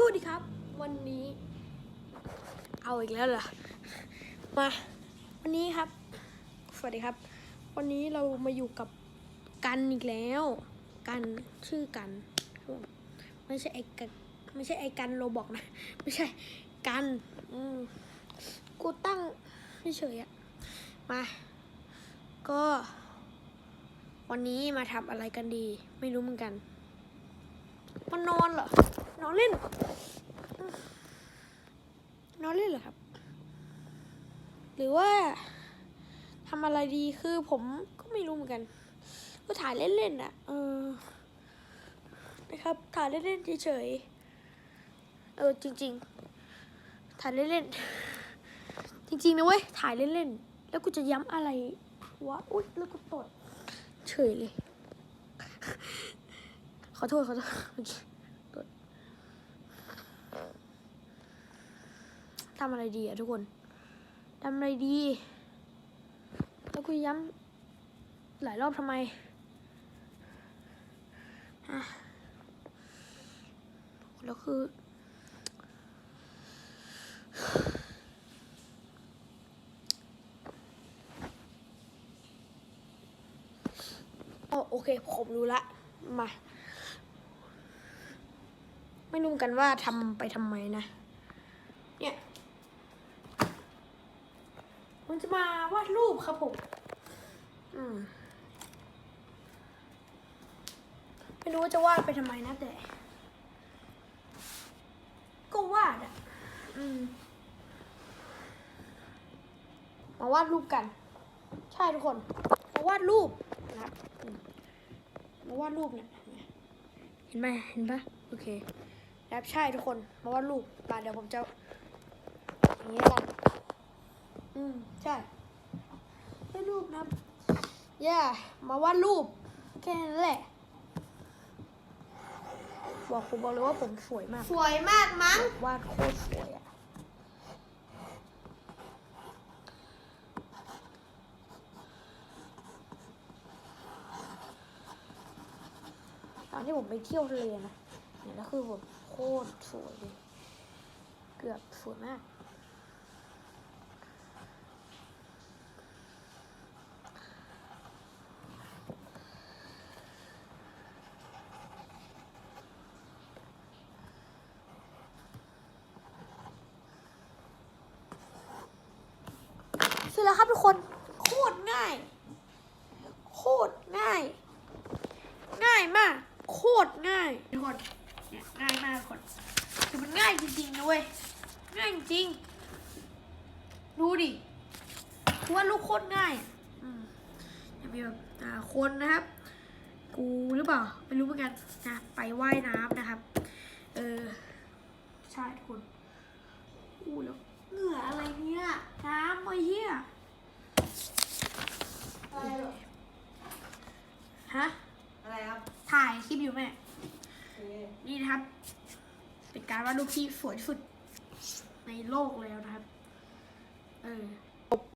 สวัสดีครับ วันนี้ เอาอีกแล้วเหรอมา วันนี้ครับ สวัสดีครับ วันนี้เรามาอยู่กับกันอีกแล้ว กันชื่อกันไม่ใช่ไอ้กันไม่ใช่ไอ้กันโรบอกนะ ไม่ใช่กันอืมกูตั้งเฉยอะมา ก็ วันนี้มาทำอะไรกันดี ไม่รู้เหมือนกัน มานอนเหรอนอนเล่น นอนเล่นเหรอครับ หรือว่าทำอะไรดีคือผมก็ไม่รู้เหมือนกัน ก็ถ่ายเล่นๆอะเออนะครับ ถ่ายเล่นๆเฉยๆเออจริง ๆ ถ่ายเล่นๆจริงๆนะเว้ยถ่ายเล่นๆแล้วกูจะย้ำอะไรวะอุ๊ยแล้วกูตดเฉยเลย ขอโทษขอโทษโอเคตดทำอะไรดีอะทุกคนทำอะไรดี แล้วกูย้ำหลายรอบทำไมแล้วคือ โอเค ผมรู้ละ มา ไม่รู้เหมือนกันว่าทำไปทำไมนะ เนี่ยมันจะมาวาดรูปครับผม อืม ไม่รู้ว่าจะวาดไปทำไมนะแต่ ก็วาดอะ อืม มาวาดรูปกัน ใช่ทุกคน มาวาดรูปนะครับอืมมาวาดรูปเนี่ย เห็นไหมเห็นปะโอเค นะครับใช่ทุกคนมาวาดรูปมาเดี๋ยวผมจะอย่างนี้กันอืมใช่วาดรูปนะครับย่ามาวาดรูปแค่นั้นแหละ บอกผมบอกเลยว่าผมสวยมาก สวยมากมั้งวาดโคตรสวยอะตอนที่ผมไปเที่ยวทะเลนะ เนี่ยแล้วคือแบบโคตรสวยเลยเกือบสวยมาก เสร็จแล้วครับทุกคน โคตรง่าย โคตรง่าย ง่ายมาก โคตรง่ายทุกคน เนี่ยง่ายมากทุกคนคือมันง่ายจริงๆนะเว้ยง่ายจริงๆดูดิคือว่าลูกโคตรง่ายอะอืมจะมีแบบอ่าคนนะครับ กูหรือเปล่าไม่รู้เหมือนกันนะไปว่ายน้ำนะครับ เออใช่ทุกคนอู้แล้วเหงื่ออะไรเนี่ยน้ำมาเหี้ยอะไรหรอฮะอะไรครับ ถ่ายคลิปอยู่แม่ นี่นะครับ เป็นการวาดรูปที่สวยที่สุดในโลกแล้วนะครับ เออ